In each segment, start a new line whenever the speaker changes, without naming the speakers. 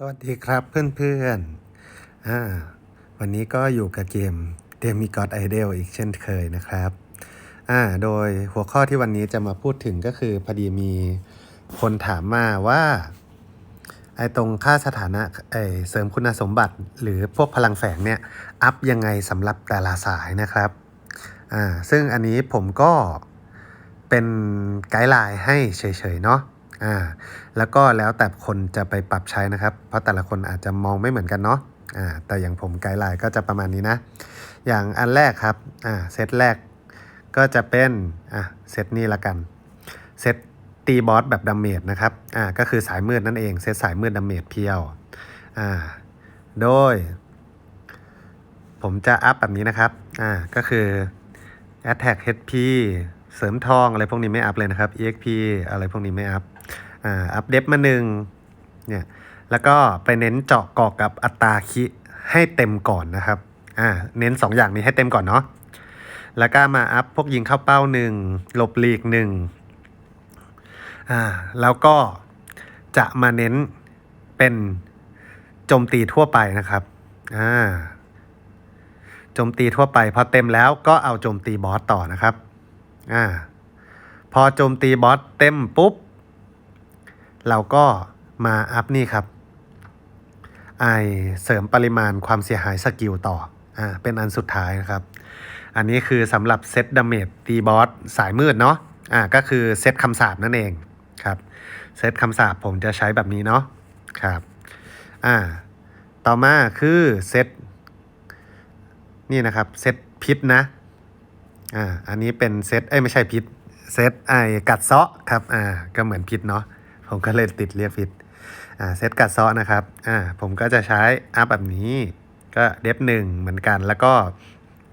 สวัสดีครับเพื่อนๆอ่าวันนี้ก็อยู่กับเกมเดมิกอดไอเดลอีกเช่นเคยนะครับอ่าโดยหัวข้อที่วันนี้จะมาพูดถึงก็คือพอดีมีคนถามมาว่าไอตรงค่าสถานะไอเสริมคุณสมบัติ หรือพวกพลังแฝงเนี่ย อัพยังไงสำหรับแต่ละสายนะครับอ่าซึ่งอันนี้ผมก็เป็นไกด์ไลน์ให้เฉยๆเนาะอ่า แล้วก็แล้วแต่คนจะไปปรับใช้นะครับ เพราะแต่ละคนอาจจะมองไม่เหมือนกันเนาะอ่าแต่อย่างผมไกด์ไลน์ก็จะประมาณนี้นะ อย่างอันแรกครับอ่าเซตแรกก็จะเป็นอะเซตนี้ละกันเซตตีบอสแบบดาเมจนะครับอ่าก็คือสายมืดนั่นเองเซตสายมืดดาเมจเพียวอ่าโดย ผมจะอัพแบบนี้นะครับอ่าก็คือ Attack HP เสริมทองอะไรพวกนี้ไม่อัพเลยนะครับ EXP อะไรพวกนี้ไม่อัพ อ่าอัพเดฟมาหนึ่งเนี่ยแล้วก็ไปเน้นเจาะกอกกับอัตราคิให้เต็มก่อนนะครับอ่าเน้น 2 อย่างนี้ให้เต็มก่อนเนาะแล้วก็มาอัพพวกยิงเข้าเป้าหนึ่งหลบหลีกหนึ่งอ่าแล้วก็จะมาเน้นเป็นโจมตีทั่วไปนะครับอ่าโจมตีทั่วไปพอเต็มแล้วก็เอาโจมตีบอสต่อนะครับอ่าพอโจมตีบอสเต็มปุ๊บ เราก็มาอัพนี่ครับไอเสริมปริมาณความเสียหายสกิลต่ออ่าเป็นอันสุดท้ายนะครับ อันนี้คือสำหรับเซตดาเมจตีบอสสายมืดเนาะอ่าก็คือเซตคำสาปนั่นเองครับเซตคำสาปผมจะใช้แบบนี้เนาะครับอ่าต่อมาคือเซตนี่นะครับเซตพิษนะอ่าอันนี้เป็นเซตเอ้ยไม่ใช่พิษเซตไอกัดเซาะครับอ่าก็เหมือนพิษเนาะ ผมก็เลยติดเรียกพิษอ่าเซตกัดเซาะนะครับอ่าผมก็จะใช้อัพแบบนี้ก็เดฟหนึ่งเหมือนกันแล้วก็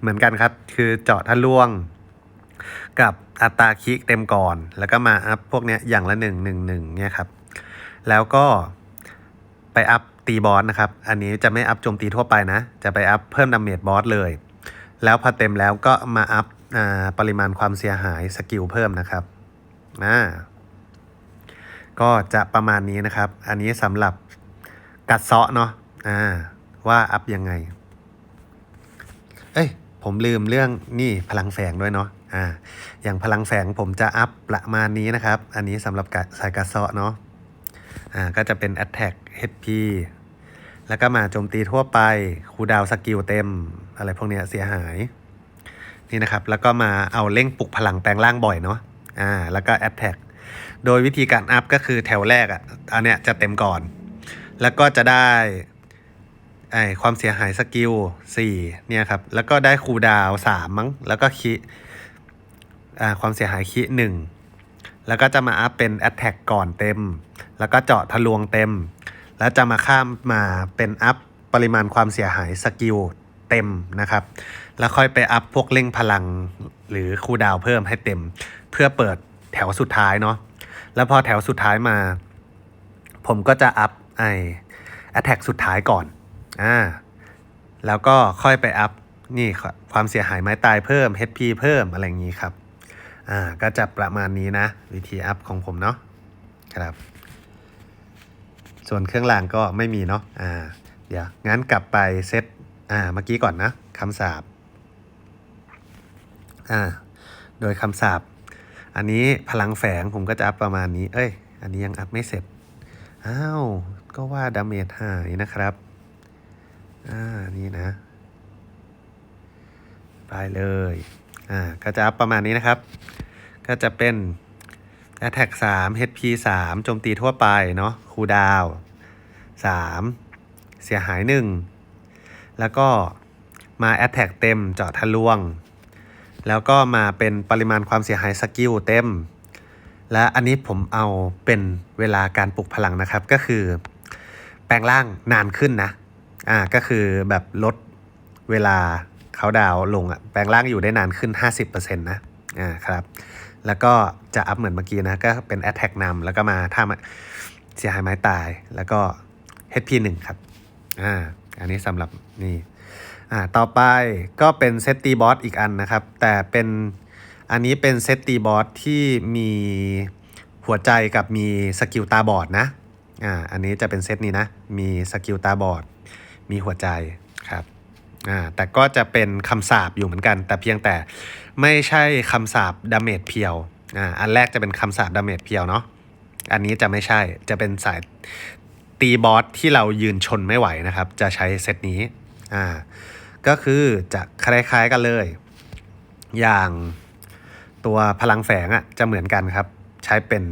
เหมือนกันครับ คือเจาะทะลวง กับอัตราคิกเต็มก่อน แล้วก็มาอัพพวกเนี้ยอย่างละหนึ่งหนึ่งหนึ่งเนี่ยครับ แล้วก็ไปอัพตีบอสนะครับ อันนี้จะไม่อัพโจมตีทั่วไปนะ จะไปอัพเพิ่มดาเมจบอสเลย แล้วพอเต็มแล้วก็มาอัพปริมาณความเสียหายสกิลเพิ่มนะครับนะ ก็จะประมาณนี้นะครับ อันนี้สำหรับกัดเซาะเนาะอ่าว่าอัพยังไง เอ้ยผมลืมเรื่องนี่พลังแฝงด้วยเนาะอ่าอย่างพลังแฝงผมจะอัพประมาณนี้นะครับ อันนี้สำหรับสายกระเซาะเนาะอ่าก็จะเป็น Attack HP แล้วก็มาโจมตีทั่วไปคูดาวสกิลเต็ม อะไรพวกเนี้ยเสียหาย นี่นะครับ แล้วก็มาเอาเร่งปลุกพลังแปลงร่างบ่อยเนาะอ่าแล้วก็ Attack โดยวิธีการอัพก็คือแถวแรกอะ อันเนี้ยจะเต็มก่อน แล้วก็จะได้ไอความเสียหายสกิล4เนี่ยครับ แล้วก็ได้คูดาว3มั้ง แล้วก็คิอ่าความเสียหายคิหนึ่งแล้วก็จะมาอัพเป็น Attack ก่อนเต็ม แล้วก็เจาะทะลวงเต็ม แล้วจะมาข้ามมาเป็นอัพปริมาณความเสียหายสกิลเต็มนะครับ แล้วค่อยไปอัพพวกเร่งพลังหรือคูดาวเพิ่มให้เต็ม เพื่อเปิด แถวสุดท้ายเนาะแล้วพอแถวสุดท้ายมา ผมก็จะอัพไอ Attack สุดท้ายก่อนอ่าแล้วก็ค่อยไปอัพนี่ความเสียหายไม้ตายเพิ่ม HP เพิ่มอะไรอย่างนี้ครับอ่าก็จะประมาณนี้นะ วิธีอัพของผมเนาะครับ ส่วนเครื่องรางก็ไม่มีเนาะอ่าเดี๋ยวงั้นกลับไปเซตอ่าเมื่อกี้ก่อนนะคำสาบอ่าโดยคำสาบ อันนี้พลังแฝงผมก็จะอัพประมาณนี้ เอ้ย อันนี้ยังอัพไม่เสร็จ อ้าว ก็ว่าดาเมจหายนะครับ อ่า นี่นะ ไปเลย อ่า ก็จะอัพประมาณนี้นะครับ ก็จะเป็น Attack 3 HP 3โจมตีทั่วไปเนาะ คูดาว 3 เสียหาย 1 แล้วก็มา Attack เต็มเจาะทะลวง แล้วก็มาเป็นปริมาณความเสียหายสกิลเต็ม และอันนี้ผมเอาเป็นเวลาการปลุกพลังนะครับ ก็คือ แปลงร่างนานขึ้นนะ อ่าก็คือแบบลดเวลาเขาดาวลงอะแปลงร่างอยู่ได้นานขึ้น 50%นะอ่าครับ แล้วก็จะอัพเหมือนเมื่อกี้นะ ก็เป็น Attack นำแล้วก็มาถ้าเสียหายไม้ตายแล้วก็ HP 1ครับ อ่า อันนี้สำหรับนี่ อ่าต่อไปก็เป็นเซตตีบอสอีกอันนะครับ แต่เป็นอันนี้เป็นเซตตีบอสที่มีหัวใจกับมีสกิลตาบอดนะอ่าอันนี้จะเป็นเซตนี้นะ มีสกิลตาบอดมีหัวใจครับอ่าแต่ก็จะเป็นคำสาบอยู่เหมือนกัน แต่เพียงแต่ไม่ใช่คำสาบดาเมจเพียวอ่าอันแรกจะเป็นคำสาบดาเมจเพียวเนาะอันนี้จะไม่ใช่จะเป็นสายตีบอสที่เรายืนชนไม่ไหวนะครับ จะใช้เซตนี้อ่า ก็คือจะคล้ายๆกันเลย อย่างตัวพลังแฝงอะ่ะจะเหมือนกันครับ ใช้เป็น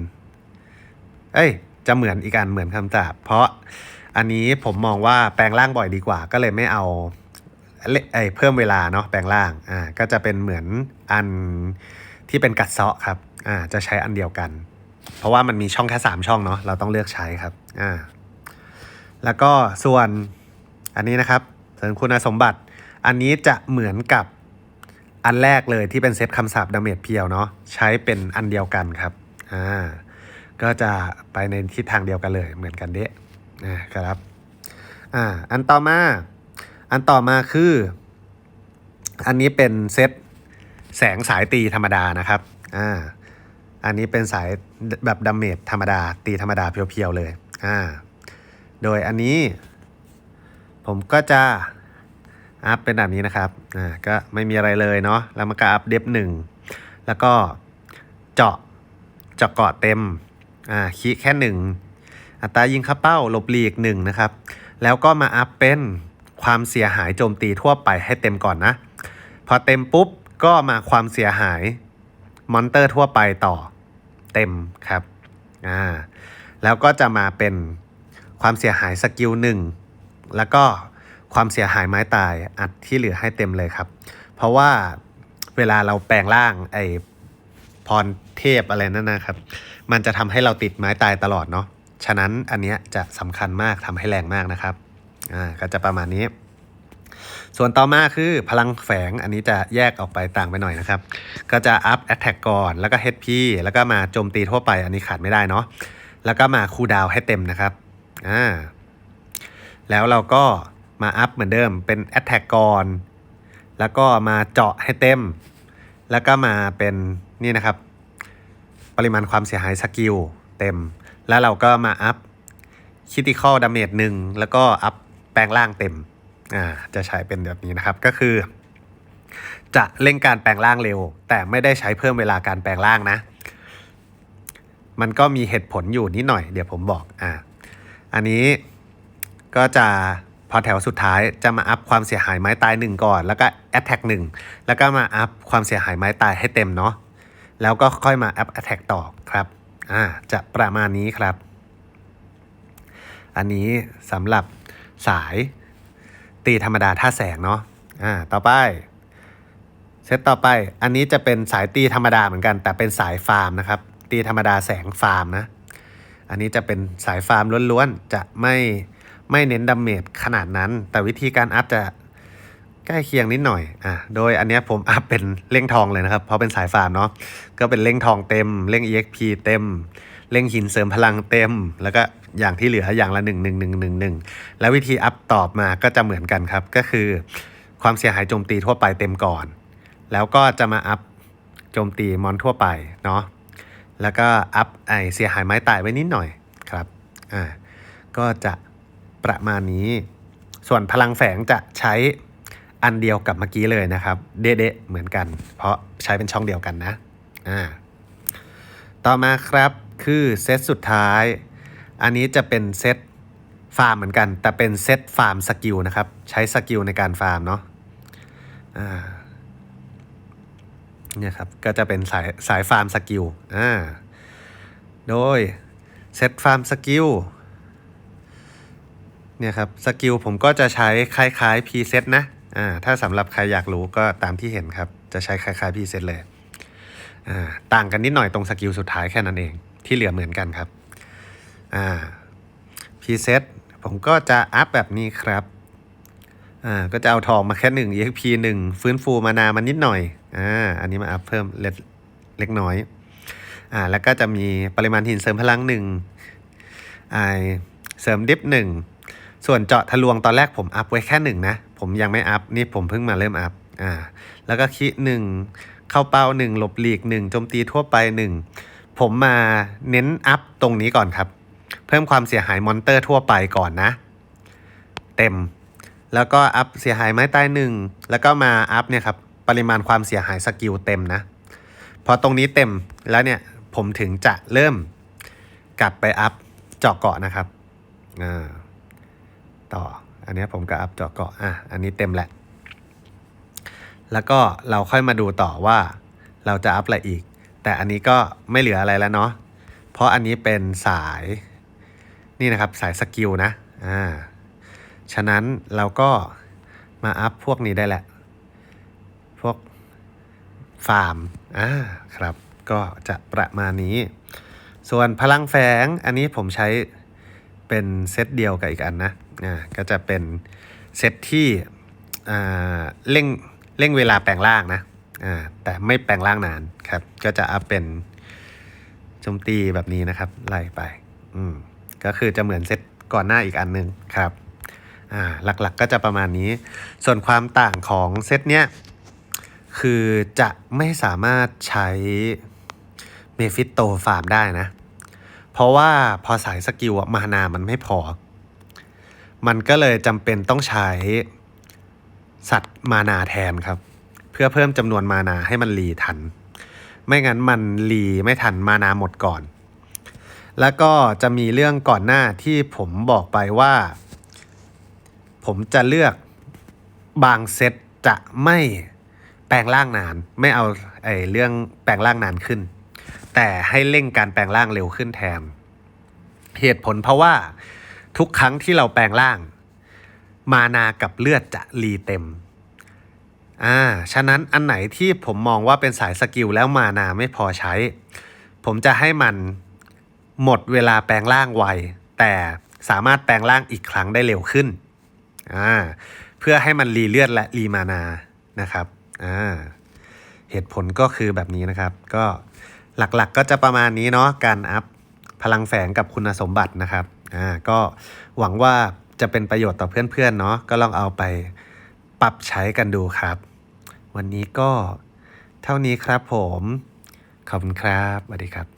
เอ้ย จะเหมือนอีกอันเหมือนคำสาบเพราะอันนี้ผมมองว่าแปลงร่างบ่อยดีกว่า ก็เลยไม่เอาเอ้เพิ่มเวลาเนาะแปลงร่างอ่าก็จะเป็นเหมือนอันที่เป็นกัดเซาะครับอ่าจะใช้อันเดียวกัน เพราะว่ามันมีช่องแค่ 3 ช่องเนาะเราต้องเลือกใช้ครับอ่าแล้วก็ส่วนอันนี้นะครับเสริมคุณสมบัติ อันนี้จะเหมือนกับอันแรกเลยที่เป็นเซตคำศัพท์ดาเมจเพียวเนาะใช้เป็นอันเดียวกันครับอ่าก็จะไปในทิศทางเดียวกันเลยเหมือนกันเดะนะครับอ่าอันต่อมาอันต่อมาคือ อันนี้เป็นเซตแสงสายตีธรรมดานะครับอ่าอันนี้เป็นสายแบบดาเมจธรรมดา ตีธรรมดาเพียวๆเลยอ่าโดยอันนี้ ผมก็จะ อัพเป็นแบบนี้นะครับอ่าก็ไม่มีอะไรเลยเนาะแล้วมันก็อัพเดฟหนึ่งแล้วก็เจาะเจาะเกาะเต็มอ่าคีแค่หนึ่งอัตรายิงเข้าเป้าหลบหลีกหนึ่งนะครับ แล้วก็มาอัพเป็นความเสียหายโจมตีทั่วไปให้เต็มก่อนนะ พอเต็มปุ๊บก็มาความเสียหายมอนเตอร์ทั่วไปต่อเต็มครับอ่าแล้วก็จะมาเป็นความเสียหายสกิลหนึ่งแล้วก็ ความเสียหายไม้ตายอัดที่เหลือให้เต็มเลยครับ เพราะว่าเวลาเราแปลงร่างไอ้พรเทพอะไรนั่นนะครับ มันจะทำให้เราติดไม้ตายตลอดเนาะ ฉะนั้นอันเนี้ยจะสำคัญมากทำให้แรงมากนะครับ อ่า ก็จะประมาณนี้ ส่วนต่อมาคือพลังแฝง อันนี้จะแยกออกไปต่างไปหน่อยนะครับ ก็จะอัพแอ t แทกก่อน แล้วก็ HP แล้วก็มาโจมตีทั่วไป อันนี้ขาดไม่ได้เนาะ แล้วก็มาคูดาวให้เต็มนะครับ อ่า แล้วเราก็ มาอัพเหมือนเดิมเป็นแอ t แทกก่อน แล้วก็มาเจาะให้เต็ม แล้วก็มาเป็นนี่นะครับ ปริมาณความเสียหายสกิลเต็ม แล้วเราก็มาอัพคิติคอลดาเมจหนึ่งแล้วก็อัพแปลงร่างเต็มอ่าจะใช้เป็นแบบนี้นะครับก็คือ จะเร่งการแปลงร่างเร็ว แต่ไม่ได้ใช้เพิ่มเวลาการแปลงร่างนะ มันก็มีเหตุผลอยู่นิดหน่อย เดี๋ยวผมบอกอ่าอันนี้ก็จะ พอแถวสุดท้ายจะมาอัพความเสียหายไม้ตายหนึ่งก่อน แล้วก็แอตแทกหนึ่งแล้วก็มาอัพความเสียหายไม้ตายให้เต็มเนาะแล้วก็ค่อยมาอัพแอตแทกต่อครับอ่าจะประมาณนี้ครับ อันนี้สำหรับสายตีธรรมดาท่าแสงเนาะอ่าต่อไปเซตต่อไป อันนี้จะเป็นสายตีธรรมดาเหมือนกัน แต่เป็นสายฟาร์มนะครับ ตีธรรมดาแสงฟาร์มนะ อันนี้จะเป็นสายฟาร์มล้วนๆ จะไม่ ไม่เน้นดาเมจขนาดนั้น แต่วิธีการอัพจะใกล้เคียงนิดหน่อย อะ โดยอันนี้ผมอัพเป็นเร่งทองเลยนะครับ เพราะเป็นสายฟาร์มเนาะ ก็เป็นเร่งทองเต็ม เร่ง EXP เต็ม เร่งหินเสริมพลังเต็ม แล้วก็อย่างที่เหลืออย่างละหนึ่งหนึ่งหนึ่งหนึ่งหนึ่งแล้ววิธีอัพตอบมาก็จะเหมือนกันครับ ก็คือความเสียหายโจมตีทั่วไปเต็มก่อน แล้วก็จะมาอัพโจมตีมอนทั่วไปเนาะ แล้วก็อัพไอเสียหายไม้ตายไว้นิดหน่อยครับ อ่า ก็จะ ประมาณนี้ ส่วนพลังแฝงจะใช้อันเดียวกับเมื่อกี้เลยนะครับ เด๊ะเหมือนกัน เพราะใช้เป็นช่องเดียวกันนะอ่าต่อมาครับคือเซตสุดท้าย อันนี้จะเป็นเซตฟาร์มเหมือนกัน แต่เป็นเซตฟาร์มสกิลนะครับ ใช้สกิลในการฟาร์มเนาะอ่าเนี่ยครับ ก็จะเป็นสายสายฟาร์มสกิลอ่าโดยเซตฟาร์มสกิล เนี่ยครับสกิลผมก็จะใช้คล้ายๆ preset นะอ่าถ้าสำหรับใครอยากรู้ก็ตามที่เห็นครับ จะใช้คล้ายๆ preset เลยอ่าต่างกันนิดหน่อยตรงสกิลสุดท้ายแค่นั้นเอง ที่เหลือเหมือนกันครับอ่า preset ผมก็จะอัพแบบนี้ครับอ่าก็จะเอาทองมาแค่หนึ่ง exp หนึ่งฟื้นฟูมานามันนิดหน่อยอ่าอันนี้มาอัพเพิ่มเล็กเล็กน้อยอ่าแล้วก็จะมีปริมาณหินเสริมพลังหนึ่งไอเสริมดิฟหนึ่ง ส่วนเจาะทะลวงตอนแรกผมอัพไว้แค่หนึ่งนะ ผมยังไม่อัพนี่ผมเพิ่งมาเริ่มอัพอ่าแล้วก็คิดหนึ่งเข้าเป้าหนึ่งหลบหลีกหนึ่งโจมตีทั่วไปหนึ่งผมมาเน้นอัพตรงนี้ก่อนครับ เพิ่มความเสียหายมอนเตอร์ทั่วไปก่อนนะ เต็ม แล้วก็อัพเสียหายไม้ตายหนึ่งแล้วก็มาอัพเนี่ยครับปริมาณความเสียหายสกิลเต็มนะพอตรงนี้เต็มแล้วเนี่ยผมถึงจะเริ่มกลับไปอัพเจาะเกาะนะครับอ่า ต่อ อันนี้ผมก็อัพเจาะเกาะอะอันนี้เต็มแหละ แล้วก็เราค่อยมาดูต่อว่าเราจะอัพอะไรอีก แต่อันนี้ก็ไม่เหลืออะไรแล้วเนาะเพราะอันนี้เป็นสายนี่นะครับสายสกิลนะอ่าฉะนั้นเราก็มาอัพพวกนี้ได้แหละ พวกฟาร์มอ่าครับ ก็จะประมาณนี้ ส่วนพลังแฝงอันนี้ผมใช้ เป็นเซตเดียวกับอีกอันนะอ่าก็จะเป็นเซตที่อ่าเร่งเร่งเวลาแปลงร่างนะอ่าแต่ไม่แปลงร่างนานครับ ก็จะอัพเป็นโจมตีแบบนี้นะครับไล่ไปอืมก็คือจะเหมือนเซตก่อนหน้าอีกอันหนึ่งครับอ่าหลักๆก็จะประมาณนี้ ส่วนความต่างของเซตเนี้ยคือจะไม่สามารถใช้เมฟิสโตฟาร์มได้นะ เพราะว่าพอสายสกิลมานามันไม่พอ มันก็เลยจำเป็นต้องใช้สัตว์มานาแทนครับ เพื่อเพิ่มจำนวนมานาให้มันรีทัน ไม่งั้นมันรีไม่ทันมานาหมดก่อน แล้วก็จะมีเรื่องก่อนหน้าที่ผมบอกไปว่า ผมจะเลือกบางเซตจะไม่แปลงร่างนาน ไม่เอาไอ้เรื่องแปลงร่างนานขึ้น แต่ให้เร่งการแปลงร่างเร็วขึ้นแทน เหตุผลเพราะว่าทุกครั้งที่เราแปลงร่าง มานากับเลือดจะรีเต็มอ่าฉะนั้นอันไหนที่ผมมองว่าเป็นสายสกิลแล้วมานาไม่พอใช้ ผมจะให้มันหมดเวลาแปลงร่างไว แต่สามารถแปลงร่างอีกครั้งได้เร็วขึ้นอ่าเพื่อให้มันรีเลือดและรีมานานะครับอ่าเหตุผลก็คือแบบนี้นะครับ ก็ หลักๆกก็จะประมาณนี้เนาะการอัพพลังแฝงกับคุณสมบัตินะครับอ่าก็หวังว่าจะเป็นประโยชน์ต่อเพื่อนๆเนาะก็ลองเอาไปปรับใช้กันดูครับ วันนี้ก็เท่านี้ครับผม ขอบคุณครับสวัสดีครับ